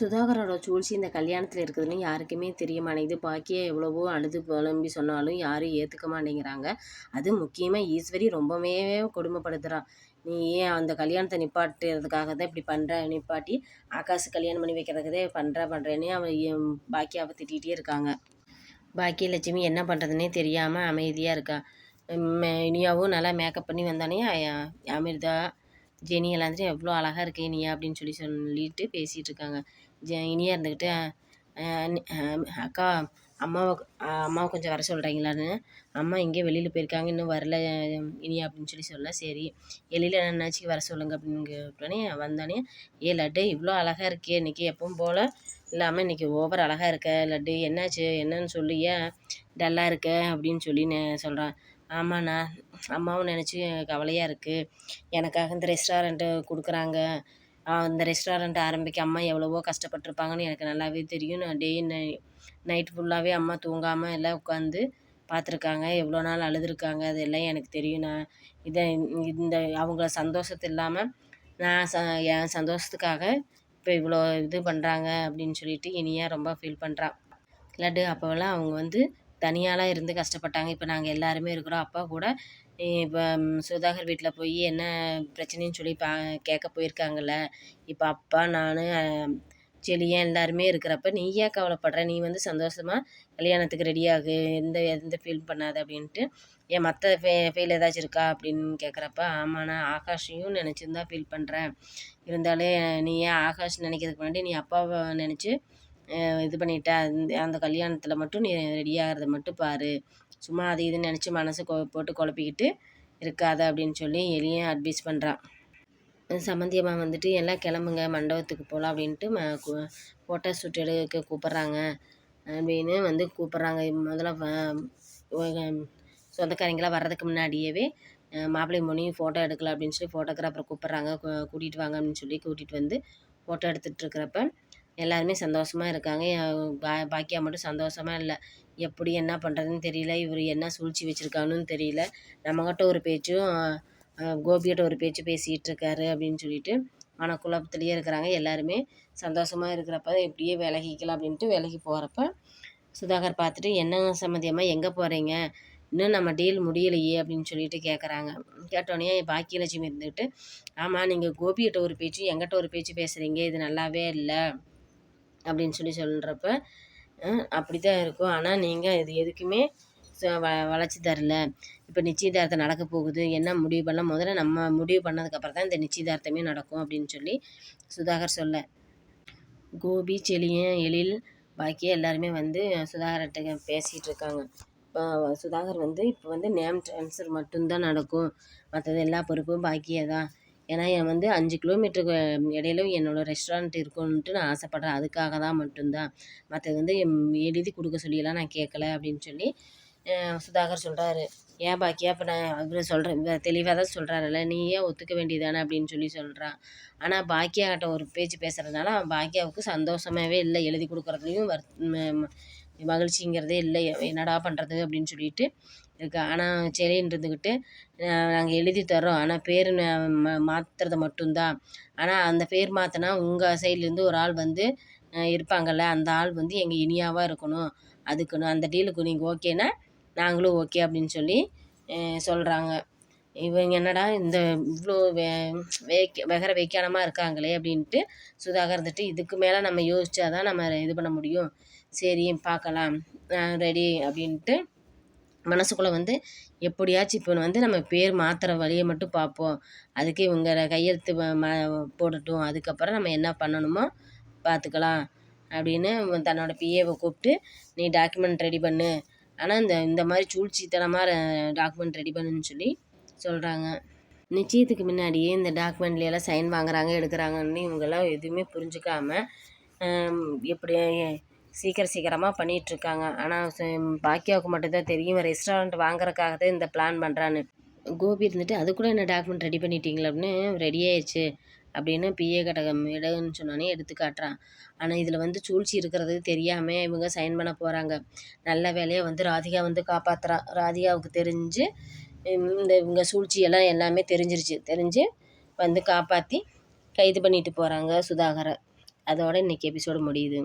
சுதாகரோட சூழ்ச்சி இந்த கல்யாணத்தில் இருக்குதுன்னு யாருக்குமே தெரிய மாட்டேங்குது. பாக்கியா எவ்வளவோ அழுது புலம்பி சொன்னாலும் யாரும் ஏற்றுக்க மாட்டேங்கிறாங்க. அது முக்கியமாக ஈஸ்வரி ரொம்பவே கொடுமைப்படுத்துகிறா நீ ஏன் அந்த கல்யாணத்தை நிப்பாட்டுறதுக்காக தான் இப்படி பண்ணுற நிப்பாட்டி ஆகாஷ் கல்யாணம் பண்ணி வைக்கிறதுக்கதே பண்ணுற பண்ணுறேன்னு அவன் பாக்கியாவை திட்டிகிட்டே இருக்காங்க. பாக்கியலட்சுமி என்ன பண்ணுறதுன்னே தெரியாமல் அமைதியாக இருக்கா. மே- இனியாவும் நல்லா மேக்கப் பண்ணி வந்தானே அமிர்தா ஜெனி எல்லாம் எவ்வளோ அழகாக இருக்கு இனியா அப்படின்னு சொல்லி சொல்லிட்டு பேசிகிட்டு இருக்காங்க ஜெ இனியா இருந்துக்கிட்டு அக்கா அம்மாவை அம்மாவை கொஞ்சம் வர சொல்கிறீங்களான்னு அம்மா இங்கே வெளியில் போயிருக்காங்க இன்னும் வரல இனியா அப்படின்னு சொல்லி சொல்ல சரி வெளியில் என்னாச்சு வர சொல்லுங்க அப்படின்னு வந்தோடனே ஏ லட்டு இவ்வளோ அழகாக இருக்கே இன்னைக்கு எப்பவும் போல் இல்லாமல் இன்றைக்கி ஓவர் அழகாக இருக்க லட்டு என்னாச்சு என்னன்னு சொல்லி ஏன் டல்லாக இருக்க அப்படின்னு சொல்லி சொல்கிறான் ஆமாண்ணா. அம்மாவும் நினச்சி கவலையாக இருக்குது எனக்காக இந்த ரெஸ்டாரண்ட்டு கொடுக்குறாங்க. அந்த ரெஸ்டாரண்ட் ஆரம்பிக்க அம்மா எவ்வளவோ கஷ்டப்பட்டிருப்பாங்கன்னு எனக்கு நல்லாவே தெரியும். நான் டே நை நைட் ஃபுல்லாகவே அம்மா தூங்காமல் எல்லாம் உட்காந்து பார்த்துருக்காங்க எவ்வளோ நாள் அழுதுருக்காங்க அதெல்லாம் எனக்கு தெரியும்ண்ணா. இதை இந்த அவங்கள சந்தோஷத்து இல்லாமல் நான் ச என் சந்தோஷத்துக்காக இப்போ இவ்வளோ இது பண்ணுறாங்க அப்படின்னு சொல்லிட்டு இனியாக ரொம்ப ஃபீல் பண்ணுறான் இல்லாட்டு அப்போவெல்லாம் அவங்க வந்து தனியாலாம் இருந்து கஷ்டப்பட்டாங்க. இப்போ நாங்கள் எல்லாருமே இருக்கிறோம். அப்பா கூட இப்போ சுதாகர் வீட்டில் போய் என்ன பிரச்சனைன்னு சொல்லி பா கேட்க போயிருக்காங்கல்ல. இப்போ அப்பா நான் செலியன் எல்லாருமே இருக்கிறப்ப நீ ஏன் கவலைப்படுற? நீ வந்து சந்தோஷமாக கல்யாணத்துக்கு ரெடியாகு எந்த எந்த ஃபீல் பண்ணாத? அப்படின்ட்டு ஏன் மற்ற ஃபே ஃபீல் ஏதாச்சும் இருக்கா? அப்படின்னு கேட்குறப்ப ஆமாண்ணா ஆகாஷையும் நினச்சிருந்தா ஃபீல் பண்ணுறேன் இருந்தாலும் நீ ஏன் ஆகாஷ் நினைக்கிறதுக்கு முன்னாடி நீ அப்பாவை நினச்சி இது பண்ணிட்ட அந்த அந்த கல்யாணத்தில் மட்டும் நீ ரெடி ஆகிறத மட்டும் பார். சும்மா அது இதுன்னு நினச்சி மனசை கொ போட்டு குழப்பிக்கிட்டு இருக்காத அப்படின்னு சொல்லி எலியும் அட்வைஸ் பண்ணுறான் சம்மந்தி அம்மா வந்துட்டு எல்லாம் கிளம்புங்க மண்டபத்துக்கு போகலாம் அப்படின்ட்டு ம ஃபோட்டோ ஷூட் எடுக்க கூப்பிட்றாங்க. அப்படின்னு வந்து கூப்பிட்றாங்க. முதல்ல சொந்தக்காரங்களாம் வர்றதுக்கு முன்னாடியவே மாப்பிள்ளை மொழியும் ஃபோட்டோ எடுக்கலாம் அப்படின்னு சொல்லி ஃபோட்டோகிராஃபரை கூப்பிட்றாங்க. கூட்டிகிட்டு வாங்க அப்படின்னு சொல்லி கூட்டிகிட்டு வந்து ஃபோட்டோ எடுத்துகிட்டு இருக்கிறப்ப எல்லாருமே சந்தோஷமாக இருக்காங்க. பா பாக்கியா மட்டும் சந்தோஷமாக இல்லை. எப்படி என்ன பண்ணுறதுன்னு தெரியல. இவர் என்ன சூழ்ச்சி வச்சுருக்கானுன்னு தெரியல. நம்மக்கிட்ட ஒரு பேச்சும் கோபிகிட்ட ஒரு பேச்சு பேசிகிட்டு இருக்காரு அப்படின்னு சொல்லிட்டு மனக்குழப்பத்திலேயே இருக்கிறாங்க. எல்லாருமே சந்தோஷமாக இருக்கிறப்ப இப்படியே விலகிக்கலாம் அப்படின்ட்டு விலகி போகிறப்ப சுதாகர் பார்த்துட்டு என்னங்க சம்மந்தியம்மா? எங்கே போகிறீங்க இன்னும் நம்ம டீல் முடியலையே? அப்படின்னு சொல்லிட்டு கேட்குறாங்க கேட்டோடனே பாக்கியலட்சுமி இருந்துக்கிட்டு ஆமாம் நீங்கள் கோபிகிட்ட ஒரு பேச்சு எங்கிட்ட ஒரு பேச்சு பேசுகிறீங்க இது நல்லாவே இல்லை. அப்படின்னு சொல்லி சொல்கிறப்ப அப்படி தான் இருக்கும். ஆனால் நீங்கள் இது எதுக்குமே ச- வ வளைச்சி தரல. இப்போ நிச்சயதார்த்தம் நடக்க போகுது. என்ன முடிவு பண்ணலாம்? முதல்ல நம்ம முடிவு பண்ணதுக்கப்புறம் தான் இந்த நிச்சயதார்த்தமே நடக்கும் அப்படின்னு சொல்லி சுதாகர் சொல்ல. கோபி செளியன் எழில் பாக்கி எல்லாருமே வந்து சுதாகர்கிட்ட பேசிகிட்டு இருக்காங்க. இப்போ சுதாகர் வந்து இப்போ வந்து நேம் ட்ரான்ஸ்ஃபர் மட்டும்தான் நடக்கும். மற்றது எல்லா பொறுப்பும் பாக்கியே தான் ஏன்னா என் வந்து அஞ்சு கிலோமீட்டருக்கு இடையில என்னோடய ரெஸ்டாரண்ட் இருக்கணுன்ட்டு நான் ஆசைப்பட்றேன். அதுக்காக தான் மட்டும்தான். மற்றது வந்து எழுதி கொடுக்க சொல்லியெல்லாம் நான் கேட்கல அப்படின்னு சொல்லி சுதாகர் சொல்கிறாரு ஏன் பாக்கியா இப்போ நான் அவர் சொல்கிறேன் தெளிவாக தான் சொல்கிறாருல்ல நீ ஏன் ஒத்துக்க வேண்டியதானே அப்படின்னு சொல்லி சொல்கிறான் ஆனால் பாக்கியாகிட்ட ஒரு பேச்சு பேசுகிறதுனால அவன் பாக்கியாவுக்கு சந்தோஷமாகவே இல்லை. எழுதி கொடுக்குறதுலையும் வர் மகிழ்ச்சிங்கிறதே இல்லை. என்னடா பண்ணுறது அப்படின்னு சொல்லிட்டு இருக்கு. ஆனால் சரின்னு இருந்துக்கிட்டு நாங்கள் எழுதி தரோம் ஆனால் பேர் மாற்றுறது மட்டும்தான். ஆனால் அந்த பேர் மாற்றினா உங்கள் சைட்லேருந்து ஒரு ஆள் வந்து இருப்பாங்கள்ல அந்த ஆள் வந்து எங்கள் இனியாவாக இருக்கணும். அதுக்குன்னு அந்த டீலுக்கு நீங்கள் ஓகேனா நாங்களும் ஓகே அப்படின்னு சொல்லி சொல்கிறாங்க இவங்க என்னடா இந்த இவ்வளோ வே வேக் வெகர வைக்கானமாக இருக்காங்களே அப்படின்ட்டு சுதாகர் இருந்துட்டு இதுக்கு மேலே நம்ம யோசித்தா தான் நம்ம இது பண்ண முடியும். சரி பார்க்கலாம். ரெடி அப்படின்ட்டு மனசுக்குள்ளே வந்து எப்படியாச்சும் இப்போ வந்து நம்ம பேர் மாற்றுற வழியை மட்டும் பார்ப்போம். அதுக்கு இவங்க கையெழுத்து ம- போடட்டும். அதுக்கப்புறம் நம்ம என்ன பண்ணணுமோ பார்த்துக்கலாம் அப்படின்னு தன்னோட பிஏவை கூப்பிட்டு நீ டாக்குமெண்ட் ரெடி பண்ணு. ஆனால் இந்த இந்த மாதிரி சூழ்ச்சித்தனமாக டாக்குமெண்ட் ரெடி பண்ணுன்னு சொல்லி சொல்கிறாங்க நிச்சயத்துக்கு முன்னாடியே இந்த டாக்குமெண்ட்ல எல்லாம் சைன் வாங்குறாங்க எடுக்கிறாங்கன்னு இவங்கெல்லாம் எதுவுமே புரிஞ்சுக்காமல் எப்படி சீக்கிரம் சீக்கிரமாக பண்ணிகிட்ருக்காங்க ஆனால் பாக்கியாவுக்கு மட்டும்தான் தெரியும். ரெஸ்டாரண்ட் வாங்குறதுக்காக தான் இந்த பிளான் பண்ணுறான்னு கோபி இருந்துட்டு அது கூட என்ன டாக்குமெண்ட் ரெடி பண்ணிட்டீங்களா? அப்படின்னு ரெடி ஆயிடுச்சு. அப்படின்னு பிஏ கடகம் இடம்னு சொன்னோன்னே எடுத்து காட்டுறான். ஆனால் இதில் வந்து சூழ்ச்சி இருக்கிறது தெரியாமல் இவங்க சைன் பண்ண போகிறாங்க நல்ல வேலையை வந்து ராதிகா வந்து காப்பாத்துறா. ராதிகாவுக்கு தெரிஞ்சு இந்த இவங்க சூழ்ச்சியெல்லாம் எல்லாமே தெரிஞ்சிருச்சு. தெரிஞ்சு வந்து காப்பாற்றி கைது பண்ணிட்டு போகிறாங்க சுதாகரை. அதோட இன்றைக்கி எபிசோடு முடியுது.